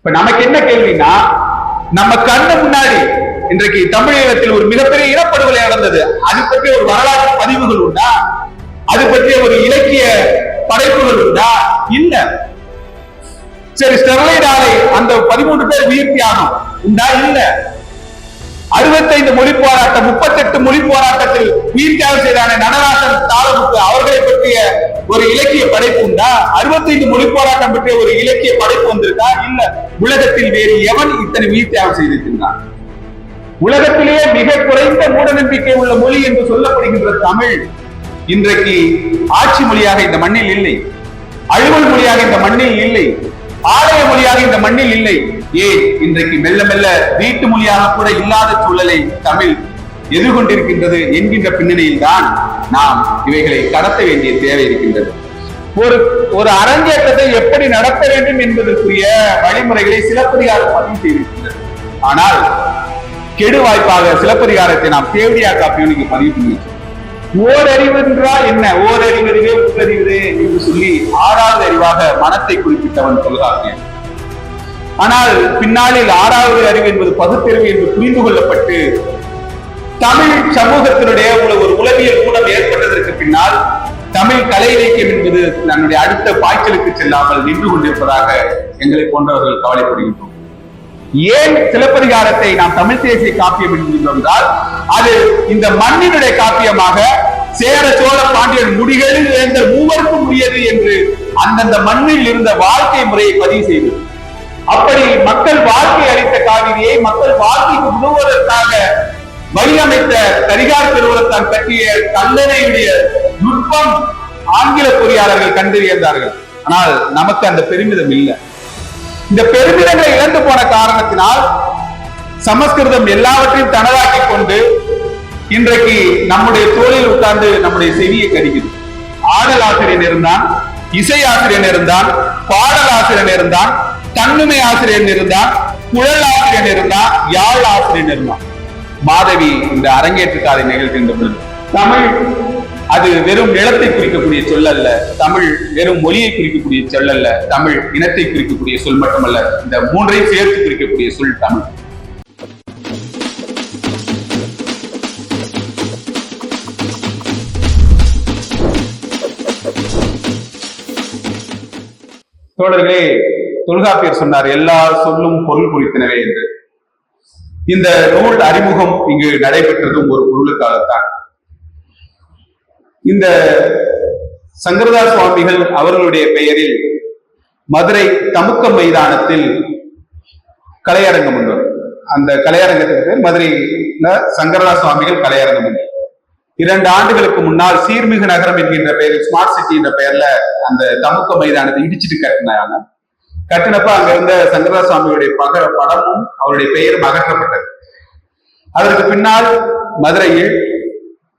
இப்ப நமக்கு என்ன கேள்வினா நம்ம கண்ணு முன்னாடி இன்றைக்கு தமிழகத்தில் ஒரு மிகப்பெரிய இனப்படுகொலை நடந்தது. அது பற்றிய ஒரு வரலாற்று பதிவுகள் உண்டா? அது பற்றிய ஒரு இலக்கிய படைப்புகள் உண்டா? இல்ல. சரி ஸ்டெர்லைட் ஆலை அந்த பதிமூன்று பேர் உயிர் தியாகம் உண்டா? இல்ல. அறுபத்தைந்து மொழி போராட்டம் முப்பத்தெட்டு மொழி போராட்டத்தில் உயிர் தியாகம் செய்தான நடராசன் தாளமுத்து அவர்களை பற்றிய ஒரு இலக்கிய படைப்பு உண்டா? அறுபத்தைந்து மொழி போராட்டம் பற்றிய ஒரு இலக்கிய படைப்பு வந்திருக்கா? இல்ல உலகத்தில் வேறு எவன் இத்தனை உயிர் தியாகம் செய்திருக்கின்றான்? உலகத்திலேயே மிக குறைந்த மூடநம்பிக்கை உள்ள மொழி என்று சொல்லப்படுகின்ற தமிழ் இன்றைக்கு ஆட்சி மொழியாக இந்த மண்ணில் இல்லை அலுவல் மொழியாக இந்த மண்ணில் இல்லை ஆலய மொழியாக இந்த மண்ணில் இல்லை. ஏன் இன்றைக்கு மெல்ல மெல்ல வீட்டு மொழியாக கூட இல்லாத சூழலை தமிழ் எதிர்கொண்டிருக்கின்றது என்கின்ற பின்னணியில் தான் நாம் இவைகளை கடத்த வேண்டிய தேவை இருக்கின்றது. ஒரு ஒரு அரங்கேற்றத்தை எப்படி நடத்த வேண்டும் என்பதற்குரிய வழிமுறைகளை சிலப்பதிகாரம் பதிவு செய்திருக்கின்றது. ஆனால் கெடு வாய்ப்பாக சிலப்பதிகாரத்தை நாம் தேவடியா காப்பியோனுக்கு பதிவு பண்ணியிருக்கோம் ஓரறிவு என்றால் என்ன? ஓரறிவறிவே புத்தறிவு என்று சொல்லி ஆறாவது அறிவாக மனத்தை குறிப்பிட்டவன் தொல்காப்பியன் ஆனால் பின்னாளில் ஆறாவது அறிவு என்பது பகுத்தறிவு என்று புரிந்து கொள்ளப்பட்டு தமிழ் சமூகத்தினுடைய ஒரு ஒரு உளவியல் கூடம் ஏற்பட்டதற்கு பின்னால் தமிழ் கலை இலக்கியம் என்பது தன்னுடைய அடுத்த பாய்ச்சலுக்கு செல்லாமல் நின்று கொண்டிருப்பதாக எங்களை போன்றவர்கள் கவலைப்படுகின்றோம். ஏன் சிலப்பதிகாரத்தை நாம் தமிழ் தேசிய காப்பியம் என்கின்றோம் என்றால் அது இந்த மண்ணினுடைய காப்பியமாக சேர சோழ பாண்டியன் முடிகளில் இருந்த மூவருக்கும் உரியது என்று அந்தந்த மண்ணில் இருந்த வாழ்க்கை முறையை பதிவு செய்தது. அப்படி மக்கள் வாழ்க்கை அளித்த காவிரியை மக்கள் வாழ்க்கைக்கு உதவுவதற்காக வழியமைத்த கரிகார் பெருவரத்தான் கட்டிய கல்லணையுடைய நுட்பம் ஆங்கில பொறியாளர்கள் கண்டறிந்தார்கள் ஆனால் நமக்கு அந்த பெருமிதம் இல்லை. இந்த பெருமிதங்களை இழந்து போன காரணத்தினால் சமஸ்கிருதம் எல்லாவற்றையும் தனதாக்கி கொண்டு இன்றைக்கு நம்முடைய தோளில் உட்கார்ந்து நம்முடைய செவியை கடிக்குது. ஆடல் ஆசிரியன் இருந்தான் இசை ஆசிரியன் இருந்தான் பாடல் ஆசிரியன் இருந்தான் தன்னுமை ஆசிரியர் இருந்தா குழல் ஆசிரியர் இருந்தா யாழ் ஆசிரியர் இருந்தா. மாதவி இந்த அரங்கேற்றுக்காரை நிகழ்கின்ற பொழுது தமிழ் அது வெறும் நிலத்தை குறிக்கக்கூடிய சொல் அல்ல தமிழ் வெறும் மொழியை குறிக்கக்கூடிய சொல் அல்ல தமிழ் இனத்தை குறிக்கக்கூடிய சொல் மட்டுமல்ல இந்த மூன்றையும் சேர்த்து குறிக்கக்கூடிய சொல் தமிழ். தோழர்களே தொல்காப்பியர் சொன்னார் எல்லா சொல்லும் பொருள் குறித்தனவே என்று. இந்த நூல் அறிமுகம் இங்கு நடைபெற்றதும் ஒரு பொருளுக்காகத்தான். இந்த சங்கரதாஸ் சுவாமிகள் அவர்களுடைய பெயரில் மதுரை தமுக்க மைதானத்தில் கலையரங்கம் உண்டு. அந்த கலையரங்கத்துக்கு பேர் மதுரையில சங்கரதாஸ் சுவாமிகள் கலையரங்கம் உண்டு. இரண்டு ஆண்டுகளுக்கு முன்னால் சீர்மிகு நகரம் என்கின்ற பெயரில் ஸ்மார்ட் சிட்டி என்ற பெயர்ல அந்த தமுக்க மைதானத்தை இடிச்சிட்டு கட்டினாங்க. கட்டினப்ப அங்க இருந்த சங்கரா சுவாமியுடைய பக படமும் அவருடைய பெயரும் அகற்றப்பட்டது. அதற்கு பின்னால் மதுரையில்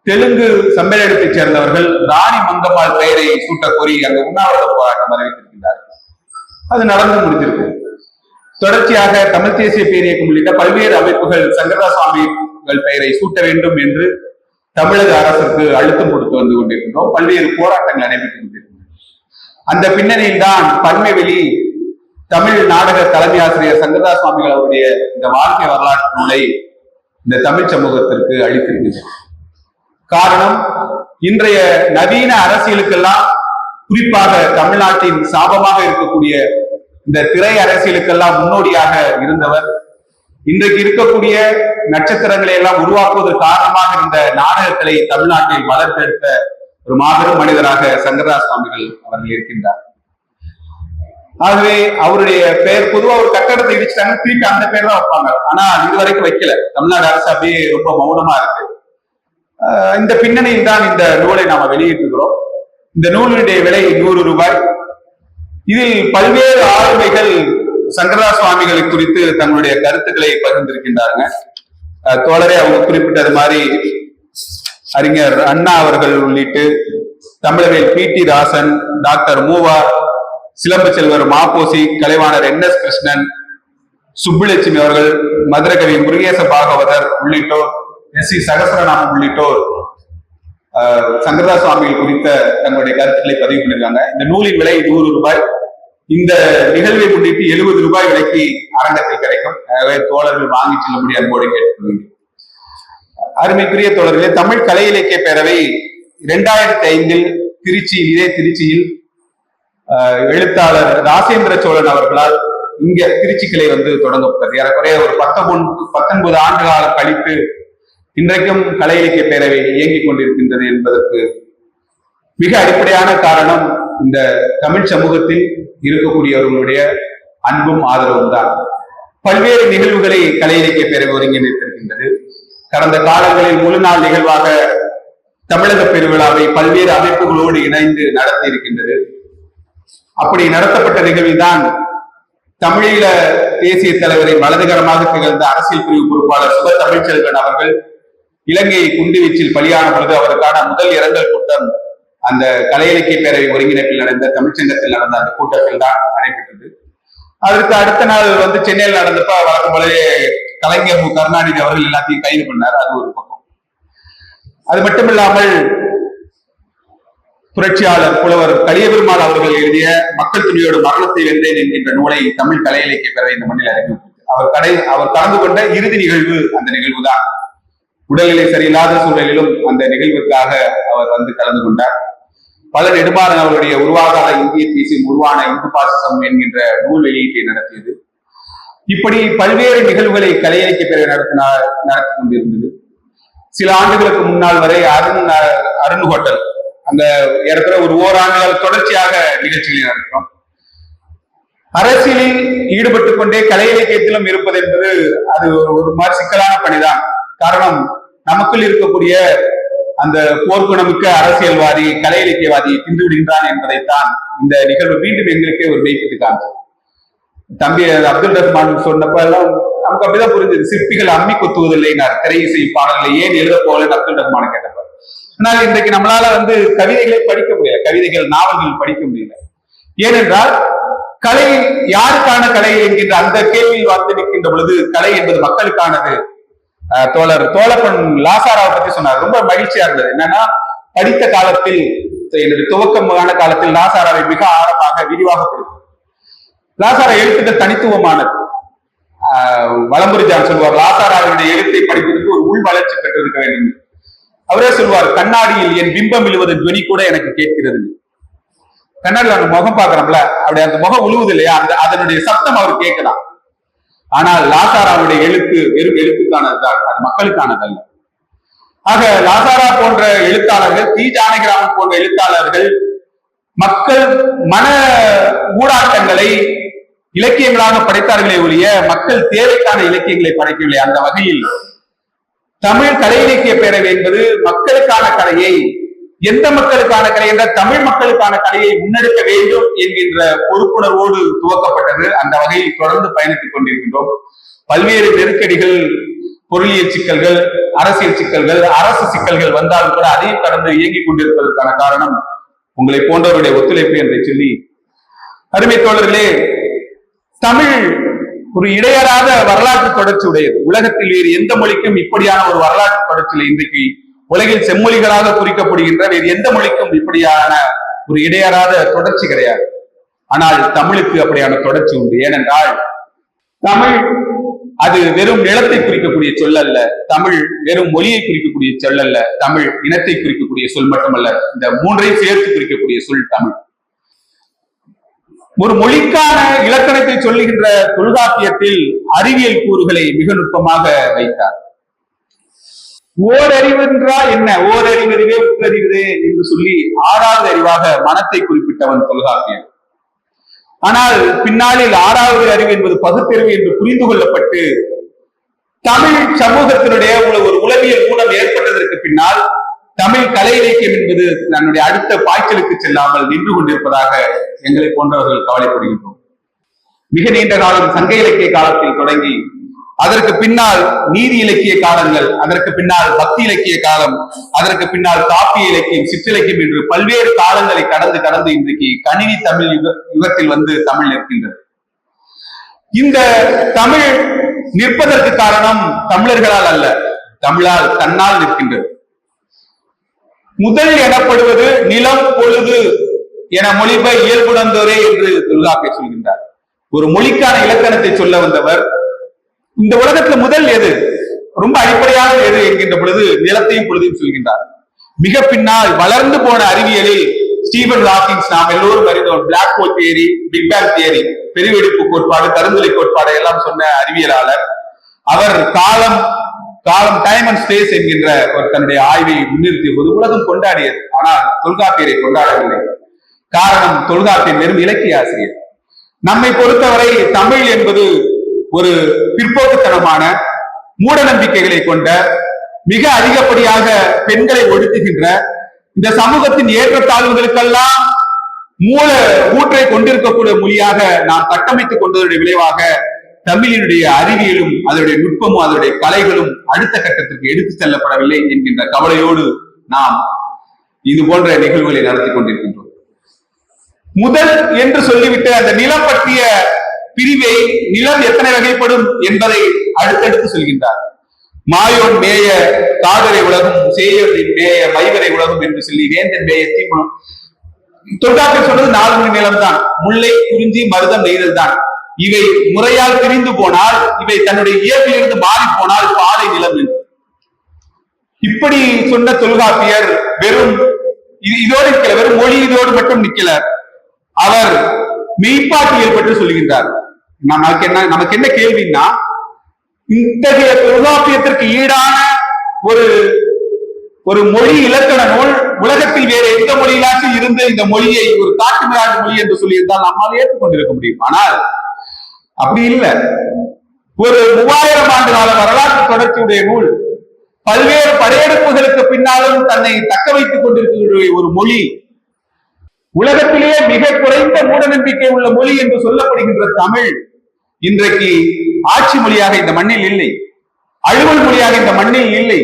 தெலுங்கு சம்மேளனத்தைச் சேர்ந்தவர்கள் ராணி மங்கம்மாள் பெயரை சூட்ட கோரி அங்க உண்ணாவிரத போராட்டம் அறிவித்திருக்கிறார்கள் அது நடந்து முடிந்திருக்கு. தொடர்ச்சியாக தமிழ் தேசிய பேரியக்கம் உள்ளிட்ட பல்வேறு அமைப்புகள் சங்கரா சுவாமிகள் பெயரை சூட்ட வேண்டும் என்று தமிழக அரசுக்கு அழுத்தம் கொடுத்து வந்து கொண்டிருந்தோம் பல்வேறு போராட்டங்கள் நடைபெற்று கொண்டிருந்தோம் அந்த பின்னணியில் தான் பன்மைவெளி தமிழ் நாடக தலைமை ஆசிரியர் சங்கரதாஸ் சுவாமிகள் அவருடைய இந்த வாழ்க்கை வரலாற்று நூலை இந்த தமிழ் சமூகத்திற்கு அளித்திருக்கின்றனர் காரணம் இன்றைய நவீன அரசியலுக்கெல்லாம் குறிப்பாக தமிழ்நாட்டின் சாபமாக இருக்கக்கூடிய இந்த திரை அரசியலுக்கெல்லாம் முன்னோடியாக இருந்தவர் இன்றைக்கு இருக்கக்கூடிய நட்சத்திரங்களை எல்லாம் உருவாக்குவதற்கு காரணமாக இருந்த நாடகக்கலை தமிழ்நாட்டில் வளர்த்தெடுத்த ஒரு மாபெரும் மனிதராக சங்கரதாஸ் சுவாமிகள் அவர்கள் இருக்கின்றார். ஆகவே அவருடைய பெயர் பொதுவா ஒரு கட்டடத்தை இடிச்சிட்டாங்க திருப்பி அந்த பேர் தான் வைப்பாங்க. ஆனா இதுவரைக்கும் வைக்கல. தமிழ்நாடு அரசு அப்படியே ரொம்ப மௌனமா இருக்கு. ஆஹ் இந்த பின்னணியில் தான் இந்த நூலை நாம வெளியிட்டுகிறோம் இந்த நூலினுடைய விலை நூறு ரூபாய். இதில் பல்வேறு ஆளுமைகள் சங்கரதாஸ் சுவாமிகளை குறித்து தங்களுடைய கருத்துக்களை பகிர்ந்திருக்கின்றாங்க தோழரே அவங்க குறிப்பிட்டது மாதிரி அறிஞர் அண்ணா அவர்கள் உள்ளிட்டு தமிழரில் பி டி ராசன் டாக்டர் மூவா சிலம்பு செல்வர் மாப்போசி கலைவாணர் என் எஸ் கிருஷ்ணன் சுப்புலட்சுமி அவர்கள் மதுரகவி முருகேச பாகவதர் உள்ளிட்டோர் எஸ் சி சகசரநாமம் உள்ளிட்டோர் சங்கரதா சங்கரதாஸ் சுவாமிகள் குறித்த தங்களுடைய கருத்துக்களை பதிவு பண்ணியிருக்காங்க இந்த நூலின் விலை நூறு ரூபாய். இந்த நிகழ்வை முன்னிட்டு எழுபது ரூபாய் விலைக்கு அரங்கத்தில் கிடைக்கும். எனவே தோழர்கள் வாங்கி செல்லும்படி அன்போடு கேட்டுக்கொள்கிறேன். அருமைக்குரிய தோழர்களே தமிழ் கலை இலக்கிய பேரவை இரண்டாயிரத்தி ஐந்தில் திருச்சியில் இதே திருச்சியில் எழுத்தாளர் ராசேந்திர சோழன் அவர்களால் இங்க திருச்சி கிளை வந்து தொடங்கப்பட்டது. ஏறக்குறைய ஒரு பத்தொன்பது பத்தொன்பது ஆண்டு காலம் கழித்து இன்றைக்கும் கலை இலக்கிய பேரவை இயங்கிக் கொண்டிருக்கின்றது என்பதற்கு மிக அடிப்படையான காரணம் இந்த தமிழ் சமூகத்தில் இருக்கக்கூடியவர்களுடைய அன்பும் ஆதரவும் தான். பல்வேறு நிகழ்வுகளை கலை இலக்கிய பேரவை ஒருங்கிணைத்திருக்கின்றது. கடந்த காலங்களில் முழு நாள் நிகழ்வாக தமிழக பெருவிழாவை பல்வேறு அமைப்புகளோடு இணைந்து நடத்தி இருக்கின்றது அப்படி நடத்தப்பட்ட நிகழ்வில் தான் தமிழீழ தேசிய தலைவரை வலதுகரமாக திகழ்ந்த அரசியல் பிரிவு பொறுப்பாளர் சுப தமிழ்ச்செல்வன் அவர்கள் இலங்கை குண்டுவீச்சில் பலியான பொழுது அவருக்கான முதல் இரங்கல் கூட்டம் அந்த கலை இலக்கிய பேரவை ஒருங்கிணைப்பில் நடந்த தமிழ்ச்சங்கத்தில் நடந்த அந்த கூட்டத்தில் தான் நடைபெற்றது. அதற்கு அடுத்த நாள் வந்து சென்னையில் நடந்தப்ப வழக்கம் போலவே கலைஞர் மு. கருணாநிதி அவர்கள் எல்லாத்தையும் கைது பண்ணார். அது ஒரு பக்கம். அது மட்டுமில்லாமல் புரட்சியாளர் புலவர் கலியபெருமாள் அவர்கள் எழுதிய மக்கள் துணியோடு மரணத்தை வென்றேன் என்கின்ற நூலை தமிழ் கலை இலக்கிய பேரவை இந்த மண்ணில் அறிவித்தது அவர் கடை அவர் கலந்து கொண்ட இறுதி நிகழ்வு அந்த நிகழ்வுதான். உடல்நிலை சரியில்லாத சூழலிலும் அந்த நிகழ்வுக்காக அவர் வந்து கலந்து கொண்டார். பல நெடுமாறன் அவருடைய உருவாகாத இந்திய தேசியம் உருவான இந்து பாசிசம் என்கின்ற நூல் வெளியீட்டை நடத்தியது. இப்படி பல்வேறு நிகழ்வுகளை கலையளிக்க பிறகு நடத்தினார் நடத்தி கொண்டிருந்தது. சில ஆண்டுகளுக்கு முன்னால் வரை அருண் அருண் ஹோட்டல் அந்த இடத்துல ஒரு ஓராண்டுகள் தொடர்ச்சியாக நிகழ்ச்சிகளை நடத்தினோம். அரசியலில் ஈடுபட்டுக் கொண்டே கலை இலக்கியத்திலும் இருப்பது என்பது அது ஒரு மாதிரி சிக்கலான பணிதான். காரணம் நமக்குள் இருக்கக்கூடிய அந்த போர்க்குணமிக்க அரசியல்வாதி கலை இலக்கியவாதி தின்று விடுகின்றான் என்பதைத்தான் இந்த நிகழ்வு மீண்டும் எங்களுக்கே ஒரு மெய்ப்பித்து காண்போம் தம்பி அப்துல் ரஹ்மான் சொன்னப்ப எல்லாம் நமக்கு அப்படிதான் புரிஞ்சது. சிற்பிகள் அம்மி கொத்துவதில்லைனார் திரை இசை பாடல்களை ஏன் எழுத போகலன்னு அப்துல் ரஹ்மான் கேட்டப்ப. ஆனால் இன்றைக்கு நம்மளால வந்து கவிதைகளை படிக்க முடியல. கவிதைகள் நாவல்கள் படிக்க முடியல. ஏனென்றால் கலை யாருக்கான கலை என்கின்ற அந்த கேள்வியில் வந்து நிற்கின்ற பொழுது கலை என்பது மக்களுக்கானது. தோழர் தோழப்பன் லாசாராவை பத்தி சொன்னார். ரொம்ப மகிழ்ச்சியா இருந்தது. என்னன்னா படித்த காலத்தில் என்னுடைய துவக்கமான காலத்தில் லாசாராவை மிக ஆழமாக விரிவாக படித்தோம் லாசாரா எழுத்துக்கள் தனித்துவமானது. ஆஹ் ஜான் சொல்வார் லாசாராவினுடைய எழுத்தை படிப்பதற்கு ஒரு உள் வளர்ச்சி பெற்றிருக்க வேண்டும். அவரே சொல்வார் கண்ணாடியில் என் பிம்பம் இழுவது துவனி கூட எனக்கு கேட்கிறது கண்ணாடியில் அந்த முகம் பாக்குறோம்ல அப்படி அந்த முகம் உழுவது இல்லையா? அந்த அதனுடைய சத்தம் அவர் கேட்கலாம். ஆனால் லாசாராவுடைய எழுத்து வெறும் எழுத்துக்கானதுதான் அது மக்களுக்கானதல்ல. ஆக லாசாரா போன்ற எழுத்தாளர்கள் தி ஜானகிராமன் போன்ற எழுத்தாளர்கள் மக்கள் மன ஊடாட்டங்களை இலக்கியங்களாக படைத்தார்களே ஒழிய மக்கள் தேவைக்கான இலக்கியங்களை படைக்கவில்லை. அந்த வகையில் தமிழ் கலை இலக்கிய பேரவை என்பது மக்களுக்கான கலையை எந்த மக்களுக்கான கலை என்ற தமிழ் மக்களுக்கான கலையை முன்னெடுக்க வேண்டும் என்கின்ற பொறுப்புணர்வோடு துவக்கப்பட்டது. அந்த வகையில் தொடர்ந்து பயணித்துக் கொண்டிருக்கின்றோம். பல்வேறு நெருக்கடிகள் பொருளியல் சிக்கல்கள் அரசியல் சிக்கல்கள் அரசு சிக்கல்கள் வந்தாலும் கூட அதையும் கடந்து இயங்கிக் கொண்டிருப்பதற்கான காரணம் உங்களை போன்றவருடைய ஒத்துழைப்பு என்று சொல்லி அருமை தோழர்களே தமிழ் ஒரு இடையறாத வரலாற்று தொடர்ச்சி உடையது. உலகத்தில் வேறு எந்த மொழிக்கும் இப்படியான ஒரு வரலாற்று தொடர்ச்சியில் இன்றைக்கு உலகில் செம்மொழிகளாக குறிக்கப்படுகின்ற வேறு எந்த மொழிக்கும் இப்படியான ஒரு இடையறாத தொடர்ச்சி கிடையாது. ஆனால் தமிழுக்கு அப்படியான தொடர்ச்சி உண்டு. ஏனென்றால் தமிழ் அது வெறும் நிலத்தை குறிக்கக்கூடிய சொல் அல்ல. தமிழ் வெறும் மொழியை குறிக்கக்கூடிய சொல் அல்ல. தமிழ் இனத்தை குறிக்கக்கூடிய சொல் மட்டுமல்ல இந்த மூன்றையும் சேர்த்து குறிக்கக்கூடிய சொல் தமிழ். ஒரு மொழிக்கான இலக்கணத்தை சொல்லுகின்ற தொல்காப்பியத்தில் அறிவியல் கூறுகளை மிக நுட்பமாக வைத்தார். ஓரறிவு என்றால் என்ன? ஓரறிவறிவே உற்றறிவுதே என்று சொல்லி ஆறாவது அறிவாக மனத்தை குறிப்பிட்டவன் தொல்காப்பியன். ஆனால் பின்னாளில் ஆறாவது அறிவு என்பது பகுத்தறிவு என்று புரிந்து கொள்ளப்பட்டு தமிழ் சமூகத்தினுடைய ஒரு உளவியல் மூலம் ஏற்பட்டதற்கு பின்னால் தமிழ் கலை இலக்கியம் என்பது தன்னுடைய அடுத்த பாய்ச்சலுக்கு செல்லாமல் நின்று கொண்டிருப்பதாக எங்களை போன்றவர்கள் கவலைப்படுகின்றோம். மிக நீண்ட காலம் சங்க இலக்கிய காலத்தில் தொடங்கி அதற்கு பின்னால் நீதி இலக்கிய காலங்கள் அதற்கு பின்னால் பக்தி இலக்கிய காலம் அதற்கு பின்னால் காப்பிய இலக்கியம் சிற்றிலக்கியம் என்று பல்வேறு காலங்களை கடந்து கடந்து இன்றைக்கு கணினி தமிழ் யுக யுகத்தில் வந்து தமிழ் நிற்கின்றது. இந்த தமிழ் நிற்பதற்கு காரணம் தமிழர்களால் அல்ல தமிழால் தன்னால் நிற்கின்றது. முதல் எனப்படுவது நிலம் பொழுது என மொழிப இயல்புணர்ந்தோரே என்று துர்கா சொல்கின்றார். ஒரு மொழிக்கான இலக்கணத்தை சொல்ல வந்தவர் இந்த உலகத்துல முதல் எது? ரொம்ப அடிப்படையான எது என்கின்ற பொழுது நிலத்தையும் பொழுதையும் சொல்கின்றார். மிக பின்னால் வளர்ந்து போன அறிவியலில் ஸ்டீபன் ஹாக்கிங்ஸ் நாம் எல்லோரும் அறிந்தோம். Black hole theory big bang theory பெருவெடிப்பு கோட்பாடு கருந்துளை கோட்பாடு எல்லாம் சொன்ன அறிவியலாளர். அவர் காலம் காலம் டைம் அண்ட் ஸ்பேஸ் என்கின்ற ஒரு தன்னுடைய ஆய்வை முன்னிறுத்திய போது உலகம் கொண்டாடியது. ஆனால் தொல்காப்பியரை கொண்டாடவில்லை. காரணம் தொல்காப்பியர் வெறும் இலக்கிய ஆசிரியர். நம்மை பொறுத்தவரை தமிழ் என்பது ஒரு பிற்போக்குத்தனமான மூட நம்பிக்கைகளை கொண்ட மிக அதிகப்படியாக பெண்களை ஒடுக்குகின்ற இந்த சமூகத்தின் ஏற்றத்தாழ்வுகளுக்கெல்லாம் மூல ஊற்றை கொண்டிருக்கக்கூடிய மொழியாக நாம் கட்டமைத்துக் கொண்டதனுடைய விளைவாக தமிழினுடைய அறிவியலும் அதனுடைய நுட்பமும் அதனுடைய கலைகளும் அடுத்த கட்டத்திற்கு எடுத்து செல்லப்படவில்லை என்கின்ற கவலையோடு நாம் இது போன்ற நிகழ்வுகளை நடத்தி கொண்டிருக்கின்றோம். முதல் என்று சொல்லிவிட்டு அந்த நிலம் பற்றிய பிரிவே நிலம் எத்தனை வகைப்படும் என்பதை அடுத்தடுத்து சொல்கின்றார். மாயோன் மேய காதரை உலகம் சேயரின் மேய மைவரை உலகம் என்று சொல்லி வேந்தன் மேய தீக்குணம். தொட்டாக்கள் சொல்றது நாலு மணி நிலம் தான் முல்லை குறிஞ்சி மருதம் நெய்தல் தான். இவை முறையால் பிரிந்து போனால் இவை தன்னுடைய இயற்கையிலிருந்து மாறி போனால் பாலை நிலம் என்று. இப்படி சொன்ன தொல்காப்பியர் வெறும் இது இதோடு நிற்கல வெறும் மொழி இதோடு மட்டும் நிற்கல. அவர் மெய்ப்பாட்டியல் பற்றி சொல்லுகின்றார் நமக்கு என்ன நமக்கு என்ன கேள்வின்னா இத்தகைய தொல்காப்பியத்திற்கு ஈடான ஒரு ஒரு மொழி இலக்கண நூல் உலகத்தில் வேற எந்த மொழியிலாச்சும் இருந்து இந்த மொழியை ஒரு காட்டு மிராண்டு மொழி என்று சொல்லியிருந்தால் நம்மால் ஏற்றுக்கொண்டிருக்க முடியும். ஆனால் அப்படி இல்லை. ஒரு மூவாயிரம் ஆண்டு கால வரலாற்று தொடர்ச்சியுடைய நூல் பல்வேறு படையெடுப்புகளுக்கு பின்னாலும் தன்னை தக்க வைத்துக் கொண்டிருக்கிற ஒரு மொழி உலகத்திலேயே மிக குறைந்த மூட நம்பிக்கை உள்ள மொழி என்று சொல்லப்படுகின்ற தமிழ் இன்றைக்கு ஆட்சி மொழியாக இந்த மண்ணில் இல்லை. அலுவல் மொழியாக இந்த மண்ணில் இல்லை.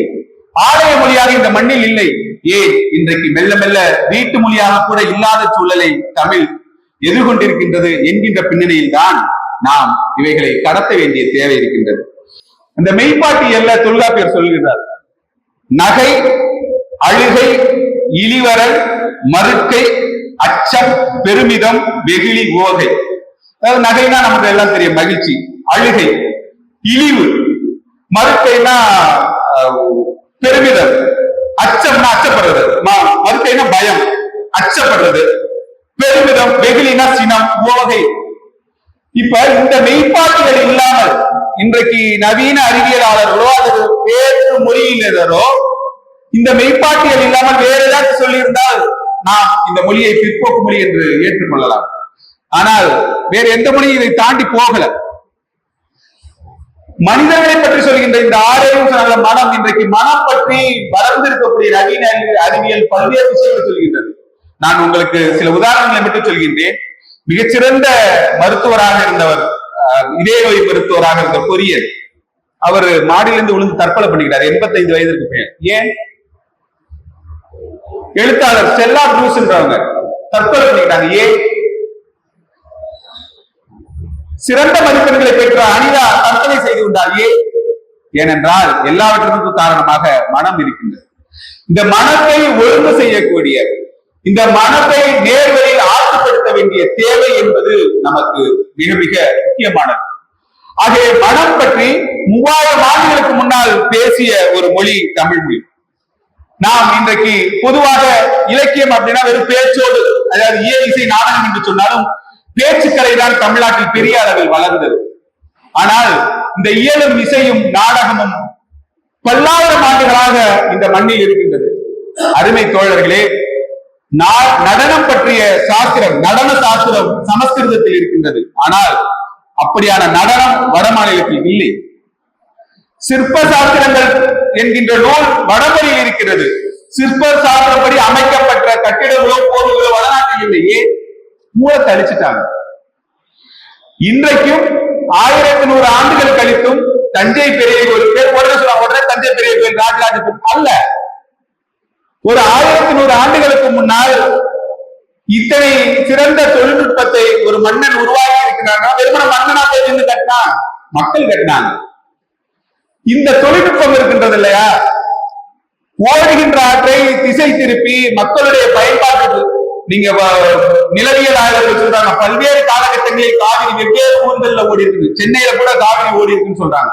ஆலய மொழியாக இந்த மண்ணில் இல்லை. ஏன்? இன்றைக்கு மெல்ல மெல்ல வீட்டு மொழியாக கூட இல்லாத சூழலை தமிழ் எதிர்கொண்டிருக்கின்றது என்கின்ற பின்னணியில் தான் நாம் இவைகளை கடத்த வேண்டிய தேவை இருக்கின்றது. இந்த மெய்ப்பாட்டி அல்ல தொல்காப்பியர் சொல்கிறார் நகை அழுகை இழிவரல் மறுக்கை அச்சம் பெருமிதம் வெகுளி ஓகை. அதாவது நகைனா நமக்கு எல்லாம் தெரியும். மகிழ்ச்சி அழுகை இழிவு மறுக்கைனா பெருமிதம் அச்சம்னா அச்சப்படுறது. மறுக்கைனா பயம் அச்சப்படுறது. பெருமிதம் வெகுளினா சினம் ஓகை. இப்ப இந்த மெய்ப்பாட்டுகள் இல்லாமல் இன்றைக்கு நவீன அறிவியலாளர்களோ அல்லது வேறு மொழியினரோ இந்த மெய்ப்பாட்டியல் இல்லாமல் வேற ஏதாச்சும் சொல்லியிருந்தால் நாம் இந்த மொழியை பிற்போக்கு மொழி என்று ஏற்றுக்கொள்ளலாம். ஆனால் வேற எந்த மொழியும் இதை தாண்டி போகல. மனிதர்களை பற்றி சொல்கின்ற இந்த ஆரோக்கியம் சொன்ன மனம் இன்றைக்கு மனம் பற்றி வளர்ந்திருக்கக்கூடிய நவீன அறிவியல் பல்வேறு விஷயங்கள் சொல்கின்றது. நான் உங்களுக்கு சில உதாரணங்களை மட்டும் சொல்கின்றேன். மிகச்சிறந்த மருத்துவராக இருந்தவர் அஹ், இதய நோய் மருத்துவராக இருந்த கொரியர் அவர் மாடியிலிருந்து விழுந்து தற்கொலை பண்ணிக்கிறார் எண்பத்தைந்து வயதிற்கு மேல் ஏன்? எழுத்தாளர் ஸ்டெல்லா ப்ரூஸ்ன்றவங்க தற்கொலை பண்ணிக்கிறாங்க ஏன்? சிறந்த மதிப்பெண்களை பெற்ற அனிதா தற்கொலை செய்து கொண்டார் ஏன்? ஏனென்றால் எல்லாவற்றிற்கும் காரணமாக மனம் இருக்கின்றது. இந்த மனத்தை ஒழுங்கு செய்யக்கூடிய இந்த மனத்தை நேர்வழியில் ஆற்றுப்படுத்த வேண்டிய தேவை என்பது நமக்கு மிக மிக முக்கியமானது. ஆகவே மனம் பற்றி மூவாயிரம் ஆண்டுகளுக்கு முன்னால் பேசிய ஒரு மொழி தமிழ் மொழி. நாம் இன்றைக்கு பொதுவாக இலக்கியம் அப்படின்னா வெறும் பேச்சோடு அதாவது இயல் இசை நாடகம் என்று சொன்னாலும் பேச்சுக்கலை தான் தமிழ்நாட்டில் பெரிய அளவில் வளர்ந்தது. ஆனால் இந்த இயலும் இசையும் நாடகமும் பல்லாயிரம் ஆண்டுகளாக இந்த மண்ணில் இருக்கின்றது. அருமை தோழர்களே நா- நடனம் பற்றிய சாஸ்திரம் நடன சாஸ்திரம் சமஸ்கிருதத்தில் இருக்கின்றது. ஆனால் அப்படியான நடனம் வட மாநிலத்தில் இல்லை. சிற்ப சாஸ்திரங்கள் என்கின்ற நூல் வடமொழியில் இருக்கிறது. சிற்ப சாஸ்திரப்படி அமைக்கப்பட்ட கட்டிடங்களோ கோவில்களோ வடநாட்டில் இல்லையே மூலத்தை அழிச்சிட்டாங்க இன்றைக்கும் ஆயிரத்தி நூறு ஆண்டுகள் கழித்தும் தஞ்சை பெரிய கோயில் பேர் உடனே சொல்லுவாங்க உடனே தஞ்சை பெரிய கோயில் ராஜராஜ அல்ல. ஒரு ஆயிரத்தி நூறு ஆண்டுகளுக்கு முன்னால் இத்தனை சிறந்த தொழில்நுட்பத்தை ஒரு மன்னன் உருவாக்கி இருக்கிறாங்கன்னா வெறுமன மன்னனா போய் நின்று கட்டினா மக்கள் கட்டினாங்க. இந்த தொழில்நுட்பம் இருக்கின்றது இல்லையா? ஓடுகின்ற ஆற்றை திசை திருப்பி மக்களுடைய பயன்பாட்டுக்கு நீங்க வ- நிலவியல் ஆய்வாளர்கள் சொல்றாங்க. பல்வேறு காலகட்டங்களில் காவிரி வெவ்வேறு ஊர்களில் ஓடி இருக்குது சென்னையில கூட காவிரி ஓடி இருக்குன்னு சொல்றாங்க.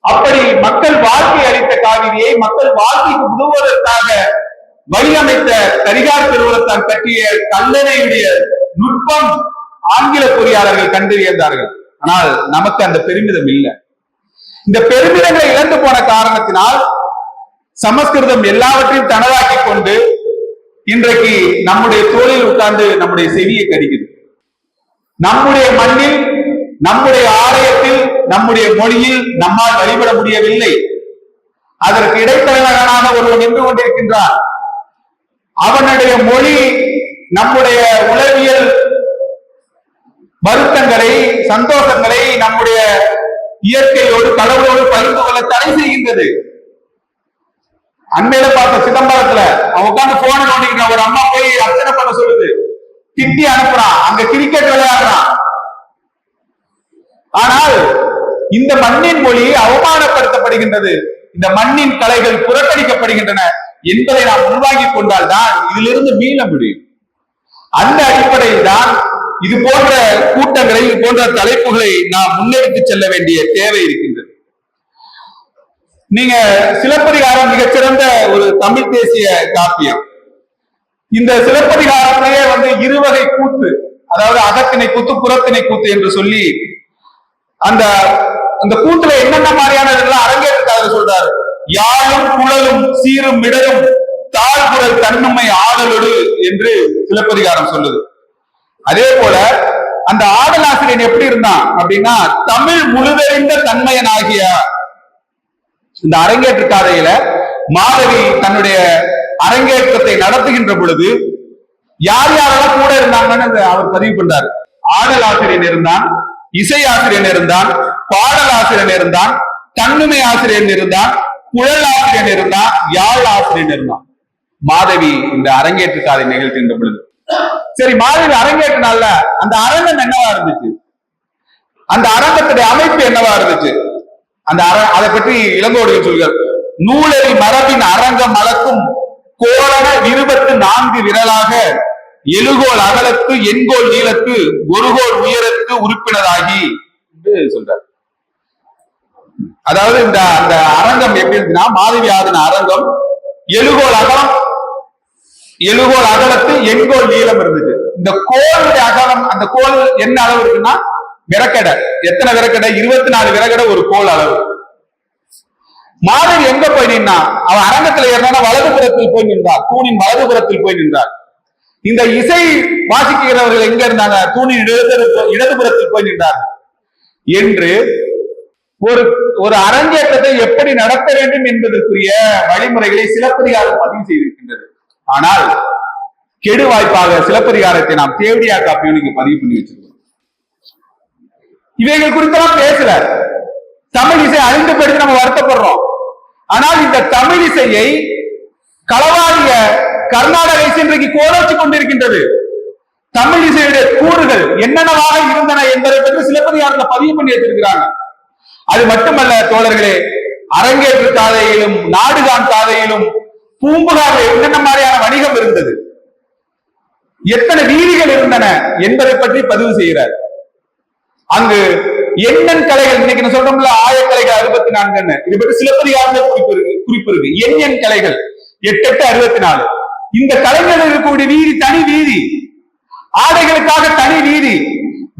அப்படி மக்கள் வாழ்க்கை அளித்த காவிரியை மக்கள் வாழ்க்கைக்கு உதவுவதற்காக வழியமைத்த கரிகார் பெருவளத்தான் பற்றிய கல்லணையுடைய நுட்பம் ஆங்கில பொறியாளர்கள் கண்டறிந்தார்கள் ஆனால் நமக்கு அந்த பெருமிதம் இல்லை. இந்த பெருமிதங்களை இழந்து போன காரணத்தினால் சமஸ்கிருதம் எல்லாவற்றையும் தனதாக்கி கொண்டு இன்றைக்கு நம்முடைய தோளில் உட்கார்ந்து நம்முடைய செவியை கடிக்குது. நம்முடைய மண்ணில் நம்முடைய ஆலயத்தில் நம்முடைய மொழியில் நம்மால் வழிபட முடியவில்லை. அதற்கு இடைத்தலைவனாக ஒருவன் நின்று கொண்டிருக்கின்றான். அவனுடைய மொழி நம்முடைய உளவியல் வருத்தங்களை சந்தோஷங்களை நம்முடைய இயற்கையோடு கடவுளோடு பகிர்ந்து கொள்ள தடை செய்கின்றது. அண்மையில பார்த்த சிதம்பரத்துல அவன் உட்கார்ந்து போன நோண்டிக்கிற ஒரு அம்மா போய் அர்ச்சனை பண்ண சொல்லுது. திட்டி அனுப்புறான். அங்க கிரிக்கெட் விளையாடுறான். ஆனால் இந்த மண்ணின் மொழி அவமானப்படுத்தப்படுகின்றது. இந்த மண்ணின் கலைகள் புறக்கணிக்கப்படுகின்றன என்பதை நாம் கொள்வால் தான் இதிலிருந்து மீள முடியும். அந்த அடிப்படையில் தான் இது போன்ற கூட்டங்களை இது போன்ற தலைப்புகளை நாம் முன்னெடுத்து செல்ல வேண்டிய தேவை இருக்கின்றது. நீங்க சிலப்பதிகாரம் மிகச்சிறந்த ஒரு தமிழ் தேசிய காப்பியம். இந்த சிலப்பதிகாரத்திலேயே வந்து இருவகை கூத்து அதாவது அகத்தினை கூத்து புறத்தினை கூத்து என்று சொல்லி அந்த அந்த கூத்துல என்னென்ன மாதிரியான இதெல்லாம் அரங்கேற்றுக்காக சொல்றாரு. யாழும் குழலும் சீரும் மிடரும் தாழ்குரல் தன்னுமை ஆடலொடு என்று சிலப்பதிகாரம் சொல்லுது. அதே போல அந்த ஆடலாசிரியன் எப்படி இருந்தான் அப்படின்னா தமிழ் முழுதறிந்த தன்மையனாகிய இந்த அரங்கேற்று காதையில மாதவி தன்னுடைய அரங்கேற்றத்தை நடத்துகின்ற பொழுது யார் யாரெல்லாம் கூட இருந்தாங்கன்னு அவர் பதிவு பண்றாரு. ஆடல் ஆசிரியன் இருந்தான் இசை ஆசிரியன் இருந்தான் பாடல் ஆசிரியன் இருந்தான் தன்னுமை ஆசிரியன் இருந்தான் குழல் ஆசிரியன் இருந்தான் யாழ் ஆசிரியன் இருந்தான். மாதவி இந்த அரங்கேற்று காதை நிகழ்த்துகின்ற பொழுது. சரி மாதவி அரங்கேற்றினால அந்த அரங்கம் என்னவா இருந்துச்சு? அந்த அரங்கத்துடைய அமைப்பு என்னவா இருந்துச்சு? அந்த அற அதை பற்றி இளங்கோடுகள் சொல்கிறார். நூலறி மரபின் அரங்கம் அளக்கும் கோலன இருபத்து நான்கு விரலாக எழுகோல் அகலத்து எண்கோல் நீளத்து ஒருகோல் உயரத்து உறுப்பினராகி என்று சொல்றார். அதாவது இந்த அந்த அரங்கம் எப்படி இருந்துச்சுன்னா மாதவி ஆதன அரங்கம் எழுகோல் அகலம் எழுகோல் அகலத்து எண்கோல் நீளம் இருந்துச்சு. இந்த கோளுடைய அகலம் அந்த கோல் என்ன அளவு இருக்குன்னா விறக்கடை எத்தனை விறக்கடை இருபத்தி நாலு விறக்கடை ஒரு கோல் அளவு. மாதர் எங்க போய் நின்னா? அவன் அரங்கத்துல ஏறினா வலதுபுறத்தில் போய் நின்றார் தூணின் வலதுபுறத்தில் போய் நின்றார் இந்த இசை வாசிக்கிறவர்கள் எங்க இருந்தாங்க? தூணின் இடது இடதுபுறத்தில் போய் நின்றார் என்று ஒரு ஒரு அரங்கேற்றத்தை எப்படி நடத்த வேண்டும் என்பதற்குரிய வழிமுறைகளை சிலப்பதிகாரம் பதிவு செய்திருக்கின்றது. ஆனால் கெடு வாய்ப்பாக சிலப்பதிகாரத்தை நாம் தேவடியா காப்பியும் நீங்க பதிவு பண்ணி வச்சிருக்கோம். இவைகள் குறித்தெல்லாம் பேசல. தமிழ் இசை அழிந்து போயிட்டு நம்ம வருத்தப்படுறோம். ஆனால் இந்த தமிழ் இசையை களவாடிய கர்நாடக இசை இன்றைக்கு கோலோச்சு கொண்டிருக்கின்றது. தமிழ் இசையுடைய கூறுகள் என்னென்னவாக இருந்தன என்பதை பற்றி சிலப்பதிகாரத்தில் பதிவு பண்ணி வச்சிருக்கிறாங்க. அது மட்டுமல்ல தோழர்களே அரங்கேற்று காதையிலும் நாடுகான் காதையிலும் பூம்புகாரில் என்னென்ன மாதிரியான வணிகம் இருந்தது? எத்தனை வீதிகள் இருந்தன என்பதை பற்றி பதிவு செய்கிறார். அங்கு எண்ணன் கலைகள் இன்னைக்கு நான் சொல்றோம்ல ஆயக்கலைகள் அறுபத்தி நான்குன்னு இது பற்றி சிலப்பதிகாரத்தில் குறிப்பு இருக்கு குறிப்பு இருக்கு. கலைகள் எட்டு எட்டு அறுபத்தி நாலு இந்த கலைஞர்கள் இருக்கக்கூடிய வீதி தனி வீதி. ஆடைகளுக்காக தனி வீதி.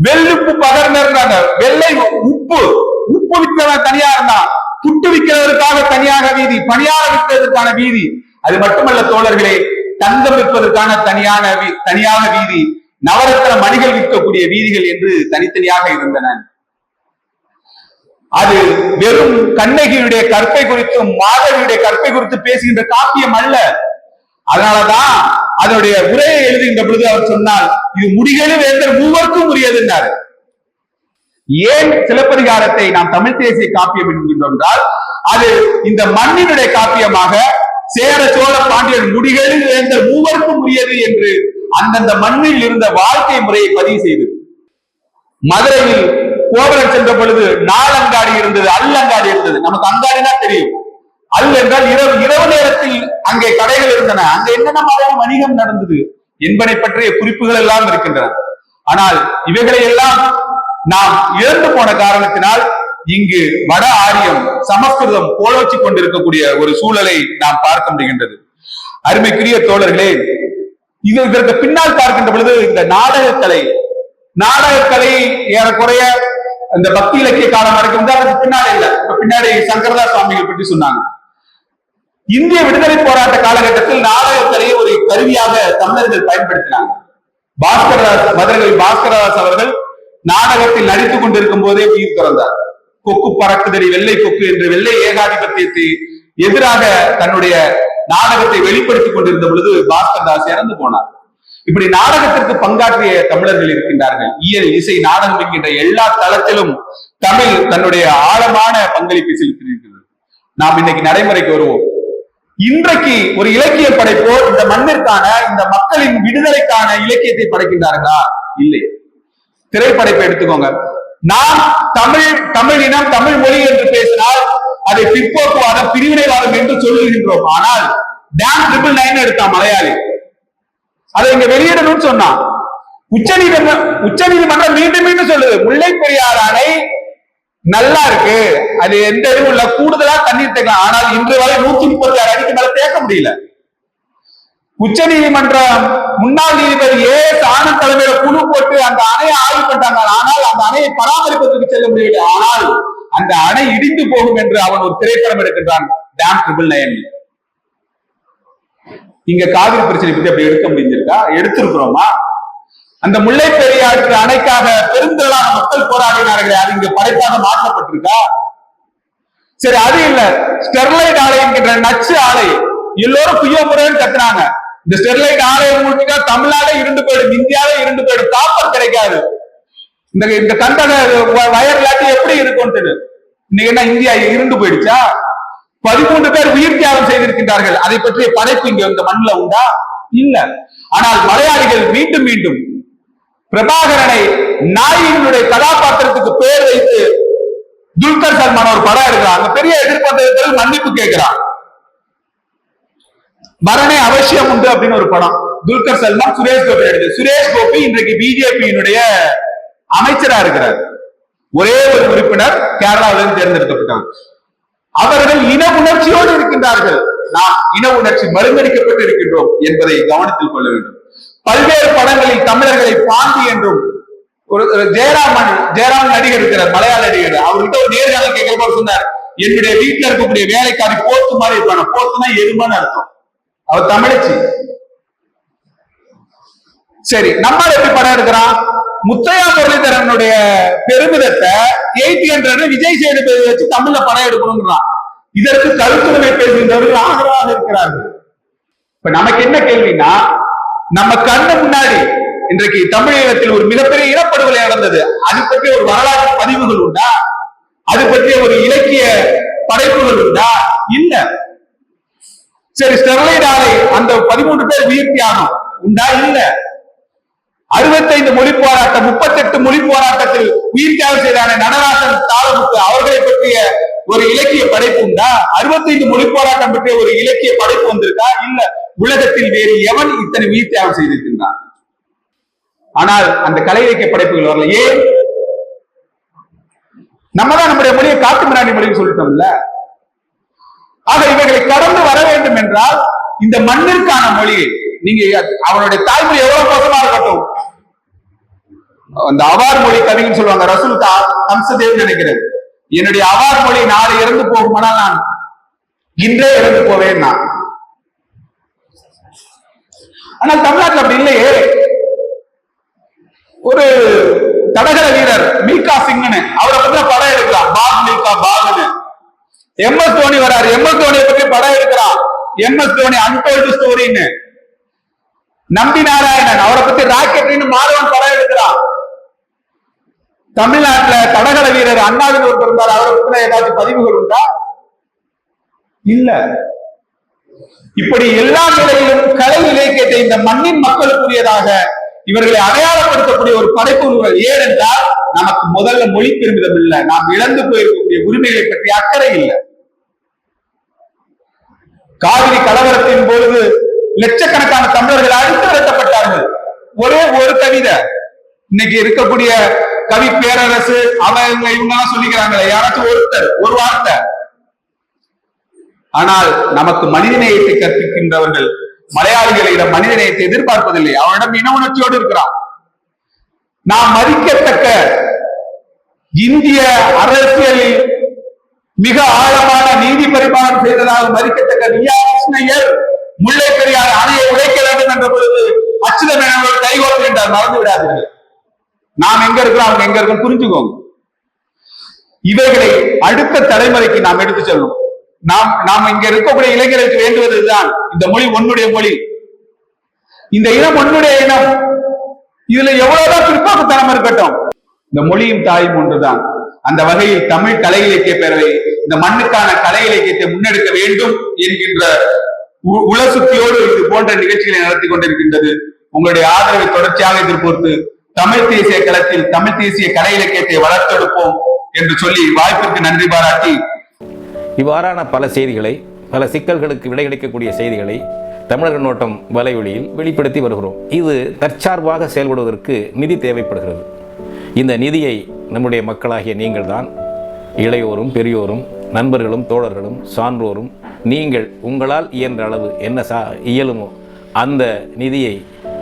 வெள்ளுப்பு பகர்ந்து வெள்ளை உப்பு. உப்பு விற்கிறவன் தனியா இருந்தான் புட்டு விற்கிறதற்காக தனியாக வீதி பணியார விற்கிறதுக்கான வீதி. அது மட்டுமல்ல தோழர்களே தங்கம் விற்பதற்கான தனியான வீ- தனியாக வீதி. நவரத்ன மணிகள் விற்கக்கூடிய வீதிகள் என்று தனித்தனியாக இருந்தன. அது வெறும் கண்ணகியுடைய கற்பை குறித்தும் மாதவியுடைய கற்பை குறித்து பேசுகின்ற காப்பியம் அல்ல. அதனாலதான் அதனுடைய உரையை எழுதுகின்ற பொழுது அவர் சொன்னால் இது முடிகளும் வேந்தர் மூவருக்கும் உரியதுன்னாரு. ஏன் சிலப்பதிகாரத்தை நாம் தமிழ் தேசிய காப்பியம் என்கின்றோம் என்றால் அது இந்த மண்ணினுடைய காப்பியமாக சேர சோழ பாண்டியர் முடிகளில் வேந்தர் மூவருக்கும் உரியது என்று அந்தந்த மண்ணில் இருந்த வாழ்க்கை முறையை பதிவு செய்தது மதுரையில் கோபுரம் சென்ற பொழுது நாலங்காடி இருந்தது அல்லங்காடி இருந்தது. நமக்கு அங்காடினா தெரியும். அல் என்றால் இரவு இரவு நேரத்தில் அங்கே கடைகள் இருந்தன. அங்க என்னென்ன மாதிரியான வணிகம் நடந்தது என்பனை பற்றிய குறிப்புகள் எல்லாம் இருக்கின்றன. ஆனால் இவைகளை எல்லாம் நாம் இழந்து போன காரணத்தினால் இங்கு வட ஆரியம் சமஸ்கிருதம் கோலோச்சி கொண்டிருக்கக்கூடிய ஒரு சூழலை நாம் பார்க்க முடிகின்றது. அருமைக்குரிய தோழர்களே இதற்கு பின்னால் பார்க்கின்ற பொழுது இந்த நாடகக்கலை நாடகக்கலை ஏறக்குறைய இந்த பக்தி இலக்கிய காலம் வரைக்கும் தான் அதுக்கு பின்னாடி இல்ல. இப்ப பின்னாடி சங்கரதாஸ் சுவாமிகள் பற்றி சொன்னாங்க. இந்திய விடுதலை போராட்ட காலகட்டத்தில் நாடகக்கலையை ஒரு கருவியாக தமிழர்கள் பயன்படுத்தினாங்க. பாஸ்கரதாஸ் மதுரை பாஸ்கரதாஸ் அவர்கள் நாடகத்தில் நடித்துக் கொண்டிருக்கும் போதே உயிர் திறந்தார். கொக்கு பறக்குதடி வெள்ளை கொக்கு என்று வெள்ளை ஏகாதிபத்தியத்தை எதிராக தன்னுடைய நாடகத்தை வெளிப்படுத்திக் கொண்டிருந்த பொழுது பாஸ்கரதாஸ் இறந்து போனார். இப்படி நாடகத்திற்கு பங்காற்றிய தமிழர்கள் இருக்கின்றார்கள். இயல் இசை நாடகம் என்கின்ற எல்லா தளத்திலும் தமிழ் தன்னுடைய ஆழமான பங்களிப்பை செலுத்தியிருக்கிறது. நாம் இன்னைக்கு நடைமுறைக்கு வருவோம். இன்றைக்கு ஒரு இலக்கிய படைப்போ இந்த மண்ணிற்கான இந்த மக்களின் விடுதலைக்கான இலக்கியத்தை படைக்கின்றார்களா? இல்லை. திரைப்படைப்பை எடுத்துக்கோங்க. நாம் தமிழ் தமிழ் இனம் தமிழ் மொழி என்று பேசினால் அதை பிற்போக்குவாதம் பிரிவினைவாதம் என்று சொல்லுகின்றோம். ஆனால் டேம் ட்ரிபிள் நைன் எடுத்தான் மலையாளி. அதை இங்க வெளியிடணும்னு சொன்னான் உச்ச நீதிமன்றம் உச்ச நீதிமன்றம் மீண்டும் மீண்டும் சொல்லுது முல்லை பெரியார் அணை நல்லா இருக்கு. அது எந்த இதுவும் இல்ல. கூடுதலா தண்ணீர் தேக்கலாம். ஆனால் இன்று வரை நூத்தி முப்பத்தி ஆறு அடிக்கு மேல தேக்க முடியல. உச்ச நீதிமன்றம் முன்னாள் நீதிபதி ஏ ஆனந்த் தலைமையில குழு போட்டு அந்த அணையை ஆய்வு பண்றாங்க ஆனால் அந்த அணையை பராமரிப்பதற்கு செல்ல முடியவில்லை. ஆனால் அந்த அணை இடிந்து போகும் என்று அவன் ஒரு திரைப்படம் எடுக்கின்றான். டேம் ட்ரிபிள் நைன் இங்க காவிரி பிரச்சனை பத்தி அப்படி எடுக்க முடிஞ்சிருக்கா? எடுத்திருக்கிறோமா? அந்த முல்லை பெரியாற்று அணைக்காக பெருந்திரளான மக்கள் போராடினார்கள் அது இங்க படைப்பாக மாற்றப்பட்டிருக்கா? சரி அது இல்ல. ஸ்டெர்லைட் ஆலை என்கின்ற நச்சு ஆலை. எல்லோரும் புய்ய முறைன்னு கத்துனாங்க. இந்த ஸ்டெர்லைட் ஆலையை முடிச்சுட்டா தமிழ்நாடே இருண்டு போயிடும் இந்தியாவே இருண்டு போயிடும். காப்பர் கிடைக்காது. இந்த இந்த கண்டன வ- வயர் இல்லாட்டி எப்படி இருக்கும்ட்டு இன்னைக்கு என்ன இந்தியா இருண்டு போயிடுச்சா? பதிமூன்று பேர் உயிர் தியாகம் செய்திருக்கின்றார்கள். அதை பற்றிய படைப்பு இங்க இந்த மண்ணில் உண்டா? இல்ல. ஆனால் மலையாளிகள் மீண்டும் மீண்டும் பிரபாகரனை நாயினுடைய கதாபாத்திரத்துக்கு பேர் வைத்து துல்கர் சல்மான் ஒரு படம் எடுக்கிறார். அந்த பெரிய எதிர்பார்த்தவர்கள் மன்னிப்பு கேட்கிறான் மரணே அவசியம் உண்டு அப்படின்னு ஒரு படம். துல்கர் சல்மான் சுரேஷ் கோபி எடுத்து சுரேஷ் கோபி இன்றைக்கு பிஜேபியினுடைய அமைச்சரா இருக்கிறார். ஒரே ஒரு உறுப்பினர் கேரளாவிலிருந்து தேர்ந்தெடுக்கப்பட்டார். அவர்கள் இன உணர்ச்சியோடு இருக்கின்றார்கள். நாம் இன உணர்ச்சி மருந்தடிக்கப்பட்டு இருக்கின்றோம் என்பதை கவனத்தில் கொள்ள வேண்டும். பல்வேறு படங்களில் தமிழர்களை பாண்டி என்றும் ஒரு ஜெயராமன் ஜெயராமன் நடிகர் இருக்கிறார் மலையாள நடிகர். அவர்கிட்ட ஒரு நேர்காணல் கேட்கிறப்ப சொன்னார் என்னுடைய வீட்டுல இருக்கக்கூடிய வேலைக்காரி போத்து மாதிரி இருப்பான போத்துனா எருமைன்னு அர்த்தம். அவர் தமிழச்சி. சரி நம்ம எப்படி படம் எடுக்கிறான்? முத்தையா முரளிதரனுடைய பெருமிதத்தை எயிட் ஹண்ட்ரட் விஜய் சேதுபதி வச்சு தமிழ்ல படம் எடுக்கணுங்கிறான் இதற்கு கருத்துரிமை பேசுகின்றவர்கள் ஆதரவாக இருக்கிறார்கள். இப்ப நமக்கு என்ன கேள்வினா நம்ம கண்ணு முன்னாடி இன்றைக்கு தமிழகத்தில் ஒரு மிகப்பெரிய இனப்படுகொலை நடந்தது. அது பற்றி ஒரு வரலாற்று பதிவுகள் உண்டா? அது பற்றிய ஒரு இலக்கிய படைப்புகள் உண்டா? இல்ல. சரி ஸ்டெர்லைட் ஆலை அந்த பதிமூன்று பேர் உயிர் தியாகம் உண்டா? இல்ல. அறுபத்தைந்து மொழி போராட்டம் முப்பத்தெட்டு மொழி போராட்டத்தில் உயிர் தியாகம் செய்தான நடராசன் தாளமுத்து அவர்களை பற்றிய ஒரு இலக்கிய படைப்பு உண்டா? அறுபத்தைந்து மொழி போராட்டம் பற்றிய ஒரு இலக்கிய படைப்பு வந்திருக்கா? இல்ல உலகத்தில் வேறு எவன் இத்தனை உயிர் தியாகம் செய்திருக்கின்றான்? ஆனால் அந்த கலை இலக்கிய படைப்புகள் வரல. ஏன்? நம்ம தான் நம்முடைய மொழியை காட்டு மிராண்டி மொழின்னு சொல்லிட்டோம்ல. ஆக இவைகளை கடந்து வர வேண்டும் என்றால் இந்த மண்ணிற்கான மொழியை நீங்க அவனுடைய தாய்மொழி எவ்வளவு மோசமா இருக்கட்டும். அந்த அவார் மொழி கவின்னு சொல்லுவாங்க ரசூல் ஹம்சதேவ் நினைக்கிறேன் என்னுடைய அவார் மொழி நாளை இறந்து போகுமானால் நான்? இன்றே இறந்து போவேன் நான். ஆனால் தமிழ்நாட்டில் அப்படி இல்லையே. ஒரு தடகள வீரர் மீகா சிங்னு அவரை பத்தி படம் எடுக்கலாம் பாக் மீகா பாக்னு எம் எஸ் தோனி வராரு. எம் எஸ் தோனியை பத்தி படம் எடுக்கிறான் எம் எஸ் தோனி அன்டோல்டு ஸ்டோரின்னு நம்பி நாராயணன் அவரை பத்தி ராக்கெட்னு மாதவன் படம் எடுக்கிறான் தமிழ்நாட்டுல தடகள வீரர் அண்ணாவின் ஒருத்தர் இருந்தார். அவரை பத்தின ஏதாச்சும் பதிவுகள் உண்டா? இல்ல. இப்படி எல்லா நிலையிலும் கலை இலக்கியத்தை இந்த மண்ணின் மக்களுக்குரியதாக இவர்களை அடையாளப்படுத்தக்கூடிய ஒரு படைப்பு உருவம் ஏனென்றால் நமக்கு முதல்ல மொழி பெருமிதம் இல்லை. நாம் இழந்து போயிருக்கக்கூடிய உரிமைகளை பற்றி அக்கறை இல்லை. காவிரி கலவரத்தின் பொழுது லட்சக்கணக்கான தமிழர்கள் அழித்து விரட்டப்பட்டார்கள். ஒரே ஒரு கவிதை. இன்னைக்கு இருக்கக்கூடிய கவி பேரரசு அவங்க இவங்க எல்லாம் சொல்லிக்கிறாங்களே. யாராச்சும் ஒருத்தர் ஒரு வார்த்தை. ஆனால் நமக்கு மனிதநேயத்தை கற்பிக்கின்றவர்கள் மலையாளிகளிடம் மனிதநேயத்தை எதிர்பார்ப்பதில்லை. அவனிடம் இன உணர்ச்சியோடு இருக்கிறான் நாம் மதிக்கத்தக்க இந்திய அரசியலில் மிக ஆழமான நீதி பரிமாணம் செய்ததாக மதிக்கத்தக்க ரியா கிருஷ்ணய்யர் முல்லை பெரியார் அணையை உடைக்க வேண்டும் என்ற பொழுது அச்சுதமேனவர் கைகோர்த்து என்றார் மறந்து விடாதீர்கள். நாம் எங்க இருக்கிறோம் அவங்க எங்க இருக்கோம் புரிஞ்சுக்கோங்க. இவைகளை அடுத்த தலைமுறைக்கு நாம் எடுத்து செல்லணும். நாம் நாம் இங்க இருக்கக்கூடிய இளைஞர்களுக்கு வேண்டுவது இதுதான் இந்த மொழி உன்னுடைய மொழி. இந்த இனம் உன்னுடைய இனம். இதுல எவ்வளவுதான் பிற்போக்குத்தனம் இருக்கட்டும். இந்த மொழியும் தாயும் ஒன்றுதான். அந்த வகையில் தமிழ் கலை இலக்கிய பேரவை இந்த மண்ணுக்கான கலை இலக்கியத்தை முன்னெடுக்க வேண்டும் என்கின்ற உ- உளசுத்தியோடு இது போன்ற நிகழ்ச்சிகளை நடத்தி கொண்டிருக்கின்றது. உங்களுடைய ஆதரவை தொடர்ச்சியாக எதிர்பார்த்து தமிழ் தேசிய களத்தில் தமிழ் தேசிய கலை இலக்கியத்தை வளர்த்தெடுப்போம் என்று சொல்லி வாய்ப்பிற்கு நன்றி பாராட்டி இவ்வாறான பல செய்திகளை பல சிக்கல்களுக்கு விடை கிடைக்கக்கூடிய செய்திகளை தமிழர் நோட்டம் வலைவழியில் வெளிப்படுத்தி வருகிறோம். இது தற்சார்பாக செயல்படுவதற்கு நிதி தேவைப்படுகிறது. இந்த நிதியை நம்முடைய மக்களாகிய நீங்கள்தான் இளையோரும் பெரியோரும் நண்பர்களும் தோழர்களும் சான்றோரும் நீங்கள் உங்களால் இயன்ற அளவு என்ன சா இயலுமோ அந்த நிதியை